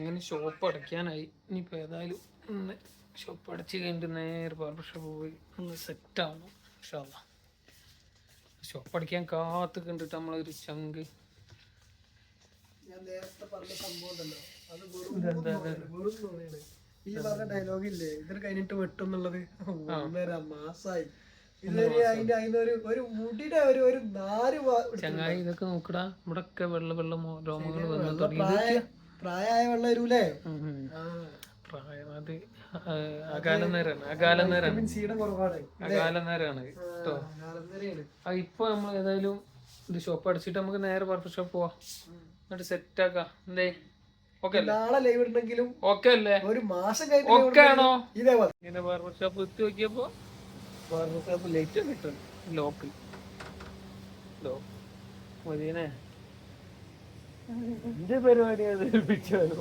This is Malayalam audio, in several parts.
അങ്ങനെ ഷോപ്പ് അടയ്ക്കാനായി. ഇനിയിപ്പോൾ ഏതായാലും ഒന്ന് ഷോപ്പ് അടച്ച് കഴിഞ്ഞിട്ട് നേരെ ബാർബർ ഷോപ്പ് പോയി ഒന്ന് സെറ്റ് ആവണം ഇൻഷാല്ല ഷോപ്പ് അടിക്കാൻ കാത്ത് കണ്ടിട്ട് നമ്മളൊരു ചങ്ക് ഞാൻ നേരത്തെ പറഞ്ഞ സംഭവം ഉണ്ടല്ലോ. അത് വെറും ഇതെന്താ ഇത്? വെറും നുണയാണ്. ഈ പറഞ്ഞ ഡയലോഗ് ഇല്ലേ? ഇതിന് കഴിഞ്ഞിട്ട് വെട്ടും എന്നുള്ളത്. ഒന്നര മാസായി. അതിന്റെ അതിനൊരു ഒരു മുടിയുടെ ഒരു ഒരു നാല് ചങ്ങായി ഇതൊക്കെ നോക്കടാ. ഇവിടെ വെള്ളം വെള്ള രോമങ്ങൾ വന്നു തുടങ്ങി പ്രായമായ വെള്ളം വരൂലേ പ്രായം അത് കേട്ടോ ഇപ്പൊ നമ്മൾ ഏതായാലും ഇത് ഷോപ്പ് അടിച്ചിട്ട് നമുക്ക് നേരെ ബാർബർ ഷോപ്പ് പോവാം. എന്നിട്ട് സെറ്റ് ആക്കാം. എന്തേ? ഓക്കെ അല്ലേ? നാളെ ലൈവ് ഉണ്ടെങ്കിലും ഓക്കെ അല്ലേ? ഒരു മാസം കഴിഞ്ഞിട്ട് live ഓക്കെ ആണോ? ഉണ്ടെങ്കിലും ഇതേപോലെ. ഇങ്ങനെ ബാർബർ ഷോപ്പ് എത്തി നോക്കിയപ്പോ ബാർബർ ഷോപ്പ് ലൈറ്റ് കിട്ടും. ലോക്ക് ലോ മതിയനെ? എന്റെ പരിപാടി അത്? ഏൽപ്പിച്ചാലോ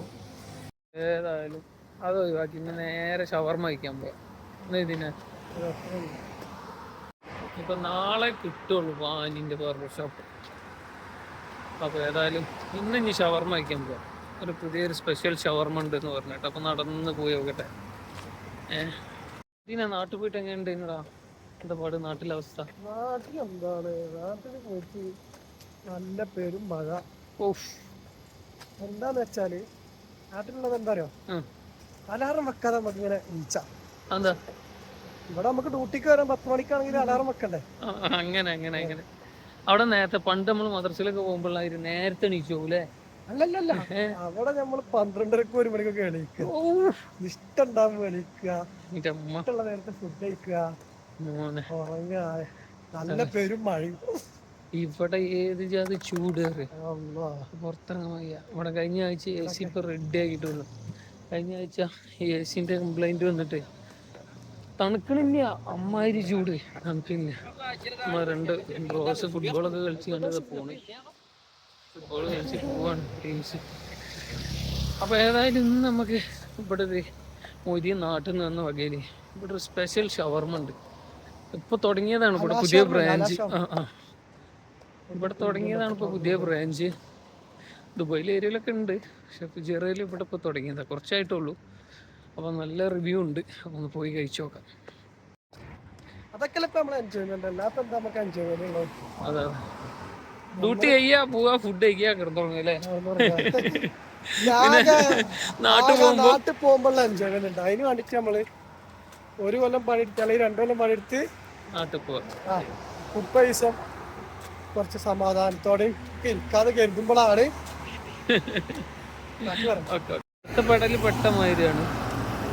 ഏതായാലും അത് ഒഴിവാക്കി. ഇന്ന് നേരെ ഷവർമ കഴിക്കാൻ പോവാം. ഇതിനെ ഇപ്പൊ നാളെ കിട്ടുള്ളൂ വാനിന്റെ ബാർബർ ഷോപ്പ് അപ്പൊ ഏതായാലും ഇന്ന് ഇനി ഷവർമ കഴിക്കാൻ പോവാം. ഒരു പുതിയൊരു സ്പെഷ്യൽ ഷവർമ ഉണ്ട് എന്ന് പറഞ്ഞിട്ട്. അപ്പൊ നടന്ന് പോയി നോക്കട്ടെ. ഏഹ് ഇതിനാ നാട്ടിൽ പോയിട്ട് എങ്ങനെയുണ്ട് എന്നടാ എന്താ പാട് നാട്ടിലെ അവസ്ഥ? നാട്ടിലെന്താണ്? നാട്ടിൽ പോയിട്ട് നല്ല പെരും മഴ. എന്താന്ന് വെച്ചാൽ നാട്ടിലുള്ളത് എന്താ അറിയോ. അലാറം വെക്കാതെ നമുക്ക് ഇങ്ങനെ ഇവിടെ നമുക്ക് ഡ്യൂട്ടിക്ക് വരാൻ പത്ത് മണിക്കാണെങ്കിൽ അലാറം വെക്കണ്ടേ? അങ്ങനെ അങ്ങനെ അങ്ങനെ. അവിടെ നേരത്തെ പണ്ട് നമ്മൾ മദ്രസയിലൊക്കെ പോകുമ്പോഴായിരുന്നു നേരത്തെ എണീച്ചു പോകൂലേ അല്ലല്ലല്ല. അവിടെ നമ്മൾ പന്ത്രണ്ടരക്ക് ഒരു മണിക്കൊക്കെ എണീക്കുക ഇഷ്ടം ഉണ്ടാകുമ്പോ എണീക്കുക ഇഷ്ടമുള്ള നേരത്തെ ഫുഡ് കഴിക്കുക ഉറങ്ങുക നല്ല പെരും മഴയും. ഇവിടെ ഏത് ജാതി ചൂട്. പുറത്തിറങ്ങാൻ വയ്യ. ഇവിടെ കഴിഞ്ഞ ആഴ്ച എ സി ഇപ്പൊ റെഡി ആക്കിയിട്ടുള്ളു കഴിഞ്ഞ ആഴ്ച എ സിന്റെ കംപ്ലൈന്റ് വന്നിട്ട് തണുക്കണില്ല. അമ്മാതിരി ചൂട്. തണുക്കില്ല രണ്ട് ബ്രോസ് ഫുട്ബോളൊക്കെ കളിച്ച് കണ്ടത് പോണ് ഫുട്ബോൾ കളിച്ച് പോവാണ് ടീംസ് അപ്പൊ ഏതായാലും ഇന്ന് നമുക്ക് ഇവിടെ ഒരു മൊരി നാട്ടിൽ നിന്ന് വന്ന വകയിൽ ഇവിടെ ഒരു സ്പെഷ്യൽ ഷവർമ ഉണ്ട്. ഇപ്പൊ തുടങ്ങിയതാണ് ഇവിടെ പുതിയ ബ്രാഞ്ച് ആ ആ. ഇവിടെ തുടങ്ങിയതാണ് ഇപ്പോൾ പുതിയ ബ്രാഞ്ച് ദുബായിൽ ഏരിയയിലൊക്കെ ഉണ്ട്. പക്ഷെ ഫിജറയിൽ ഇവിടെ ഇപ്പോൾ തുടങ്ങിയതാണ് കുറച്ചായിട്ടുള്ളൂ. അപ്പോൾ നല്ല റിവ്യൂ ഉണ്ട്. അപ്പോൾ ഒന്ന് പോയി കഴിച്ചു നോക്കാം. അതൊക്കെ ഇപ്പൊ എൻജോയ്മെന്റ് അല്ല അപ്പൊ നമുക്ക് എൻജോയ്മെന്റ് അതെ ഡ്യൂട്ടി ചെയ്യാ പോവാ ഫുഡ് കഴിക്കുക കിടന്നുറങ്ങുക. അല്ലേ നാട്ടിൽ പോകുമ്പോഴുണ്ട് നാട്ടിൽ പോകുമ്പോഴുള്ള എൻജോയ്മെന്റ് ഉണ്ട്. അതിന് വേണ്ടിട്ട് നമ്മൾ ഒരു കൊല്ലം പണിയെടുത്ത് അല്ലെങ്കിൽ രണ്ടു കൊല്ലം പണിയെടുത്ത് നാട്ടിൽ പോവാ. മുപ്പത് ദിവസം കുറച്ച് സമാധാനത്തോടെ ഇരിക്കാതെ കരുതുമ്പോഴാണ് ഒറ്റപ്പെടൽ പെട്ട മാതിരിയാണ്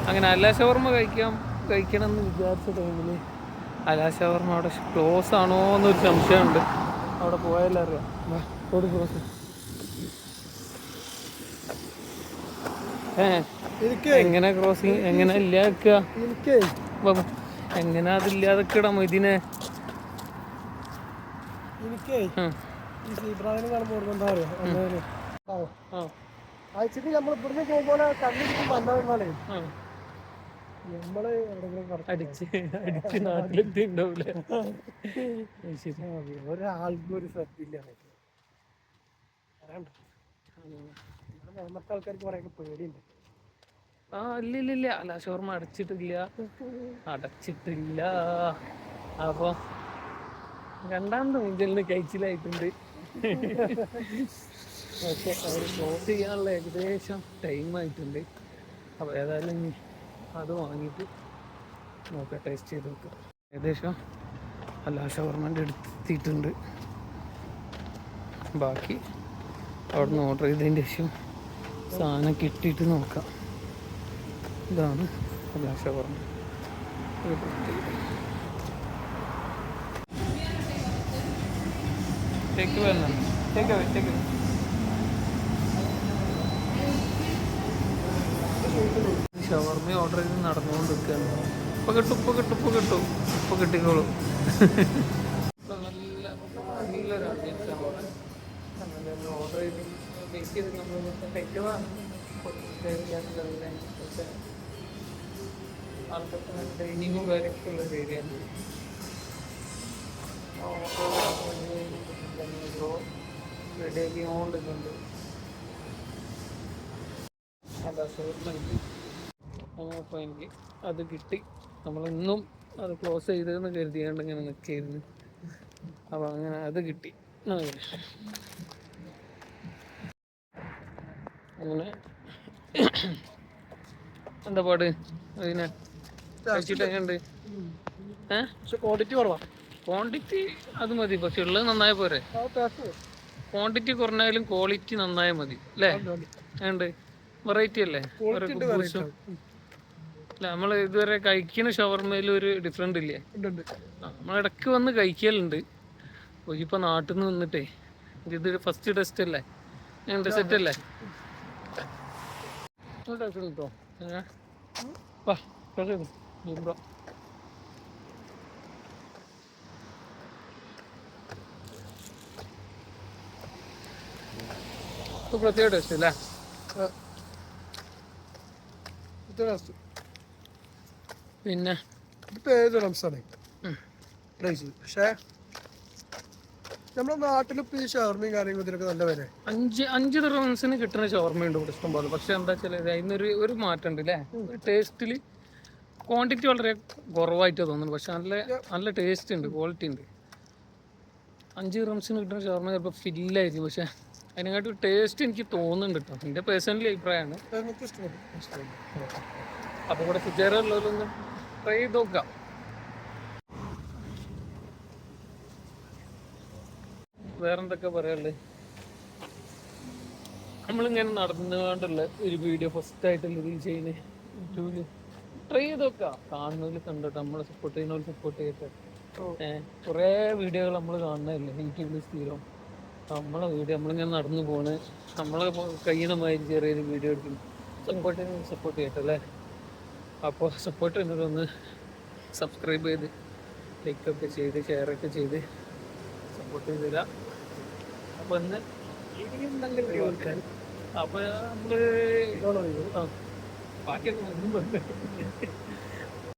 അങ്ങനെ അലാശവർമ്മ കഴിക്കാം കഴിക്കണം എന്ന് വിചാരിച്ച ടൈമിൽ അലാ ഷവർമ്മ അവിടെ ക്ലോസ് ആണോ എന്നൊരു സംശയമുണ്ട്. അവിടെ പോയാലും അറിയാം. ക്ലോസ് എങ്ങനെ ക്രോസിങ് എങ്ങനെ ഇല്ലാക്കുക എനിക്ക് എങ്ങനെ അതില്ലാതെ കിടാം ഇതിനെ എനിക്ക് ഈ സീബ്രാവിനെ കാണുമ്പോൾ ഓർമ്മ എന്താ പറയാ ആ. ആ അയച്ചിട്ട് നമ്മൾ ഇവിടുന്ന് പോകുമ്പോൾ നമ്മൾ അടിച്ച് നാട്ടിലെത്തി ഒരാൾക്കും ഒരു ശ്രദ്ധയില്ല പറയാണ്ട്. നമ്മത്തെ ആൾക്കാർക്ക് പേടിയുണ്ട്. ആ ഇല്ല ഇല്ല ഇല്ല അല്ല ഷോർമ അടച്ചിട്ടില്ല. അടച്ചിട്ടില്ല. അപ്പൊ രണ്ടാമത് മുഞ്ചലിന് കഴിച്ചിലായിട്ടുണ്ട്. പക്ഷെ അവർ ക്ലോസ് ചെയ്യാനുള്ള ഏകദേശം ടൈം ആയിട്ടുണ്ട്. അപ്പോൾ ഏതായാലും അത് വാങ്ങിയിട്ട് നോക്കാം ടേസ്റ്റ് ചെയ്ത് നോക്കാം. ഏകദേശം അല്ല ഷവർമന്റെ എടുത്തിട്ടുണ്ട്. ബാക്കി അവിടുന്ന് ഓർഡർ ചെയ്തതിന്റെ ശേഷം സാധനം കിട്ടിയിട്ട് നോക്കാം. ഇതാണ് അല്ല ഷവർമ ഒരു away, take away. Take away take shawarma order ചെയ്ത് നടന്നുകൊണ്ടിരിക്കുകയാണ് ഉപ്പ് കിട്ടും ഉപ്പ് കിട്ടും ഉപ്പ് കിട്ടും ഉപ്പ് കിട്ടിക്കോളൂ നല്ല നല്ലൊരു ഇവിടെ. അങ്ങനെ ഓർഡർ ചെയ്ത് നമ്മൾ പക്ഷേ ഡൈനിങ്ങും കാര്യമൊക്കെ ഉള്ള ഒരു ഏരിയ ആണ് റെഡിയാക്കി കൊണ്ടിരിക്കുന്നുണ്ട് അപ്പോൾ എനിക്ക് അത് കിട്ടി. നമ്മളൊന്നും അത് ക്ലോസ് ചെയ്തതെന്ന് കരുതിയാണ്ട് ഇങ്ങനെ നിൽക്കായിരുന്നു അപ്പോൾ അങ്ങനെ അത് കിട്ടി. അങ്ങനെ. എന്താ പാട്? അതിനെ കഴിച്ചിട്ട് പക്ഷെ ക്വാണ്ടിറ്റി കുറവാണ് ക്വാണ്ടിറ്റി അത് മതി. പക്ഷെ ഉള്ളത് നന്നായ പോരെ. ക്വാണ്ടിറ്റി കുറഞ്ഞാലും ക്വാളിറ്റി നന്നായ മതി. അല്ലേ? ഉണ്ട് വെറൈറ്റി അല്ലേ അല്ല നമ്മൾ ഇതുവരെ കഴിക്കുന്ന ഷവർമയിൽ ഒരു ഡിഫറെന്റ് ഇല്ലേ? നമ്മൾ ഇടയ്ക്ക് വന്ന് കഴിക്കലുണ്ട്. ഇപ്പൊ നാട്ടിൽ നിന്ന് വന്നിട്ടേ ഇത് ഫസ്റ്റ് ടെസ്റ്റ് അല്ലേ? എന്റെ സെറ്റ് അല്ലേ? കേട്ടോ വാ കേട്ടോ പ്രത്യേക ടെസ്റ്റ് അല്ലേ പിന്നെ? ഇതിപ്പോ ഏത് റംസാണ്. പ്രൈസ് പക്ഷേ നമ്മുടെ നാട്ടിലിപ്പോ ഈ ഷവർമയും കാര്യങ്ങളും ഇതിനൊക്കെ നല്ല വില അഞ്ച് അഞ്ച് റൺസിന് കിട്ടുന്ന ഷവർമയുണ്ട് ഇവിടെ ഇഷ്ടം പോലെ. പക്ഷെ എന്താ വെച്ചാൽ അതിനൊരു ഒരു മാറ്റം ഉണ്ട് അല്ലേ ടേസ്റ്റിൽ ക്വാണ്ടിറ്റി വളരെ കുറവായിട്ട് തോന്നുന്നു പക്ഷെ നല്ല നല്ല ടേസ്റ്റ് ഉണ്ട് ക്വാളിറ്റി ഉണ്ട്. അഞ്ച് റംസിന് കിട്ടുന്ന ഷവർമ ചിലപ്പോൾ ഫില്ലായിരിക്കും പക്ഷെ അതിനെക്കാട്ടി ടേസ്റ്റ് എനിക്ക് തോന്നുന്നുണ്ട് കേട്ടോ എന്റെ പേഴ്സണലി അഭിപ്രായമാണ്. അപ്പോൾ ഇവിടെ ഫുജേറുള്ളവരൊന്ന് ട്രൈ ചെയ്ത് നോക്കാം. വേറെന്തൊക്കെ പറയാനുള്ളത് നമ്മളിങ്ങനെ നടന്നുകൊണ്ടുള്ള ഒരു വീഡിയോ ഫസ്റ്റ് ആയിട്ട് ഇത് ചെയ്യുന്നത് യൂട്യൂബിൽ ട്രൈ ചെയ്ത് നോക്കാം. കാണുന്നതിൽ കണ്ടിട്ട് നമ്മളെ സപ്പോർട്ട് ചെയ്യുന്നവർ സപ്പോർട്ട് ചെയ്തിട്ട് കുറേ വീഡിയോകൾ നമ്മൾ കാണുന്നതല്ലേ? യൂട്യൂബിൽ സ്ഥിരം നമ്മളെ വീഡിയോ നമ്മളിങ്ങനെ നടന്നു പോണ്. നമ്മളെ കഴിയണ മാതിരി ചെറിയൊരു വീഡിയോ എടുക്കുന്നു. സപ്പോർട്ട് സപ്പോർട്ട് ചെയ്യട്ടല്ലേ അപ്പോൾ സപ്പോർട്ട് എന്നതൊന്ന് സബ്സ്ക്രൈബ് ചെയ്ത് ലൈക്കൊക്കെ ചെയ്ത് ഷെയറൊക്കെ ചെയ്ത് സപ്പോർട്ട് ചെയ്ത് തരാം. അപ്പോൾ ഇന്ന് നല്ല വീഡിയോ എടുക്കാൻ അപ്പോൾ നമ്മൾ ബാക്കിയൊക്കെ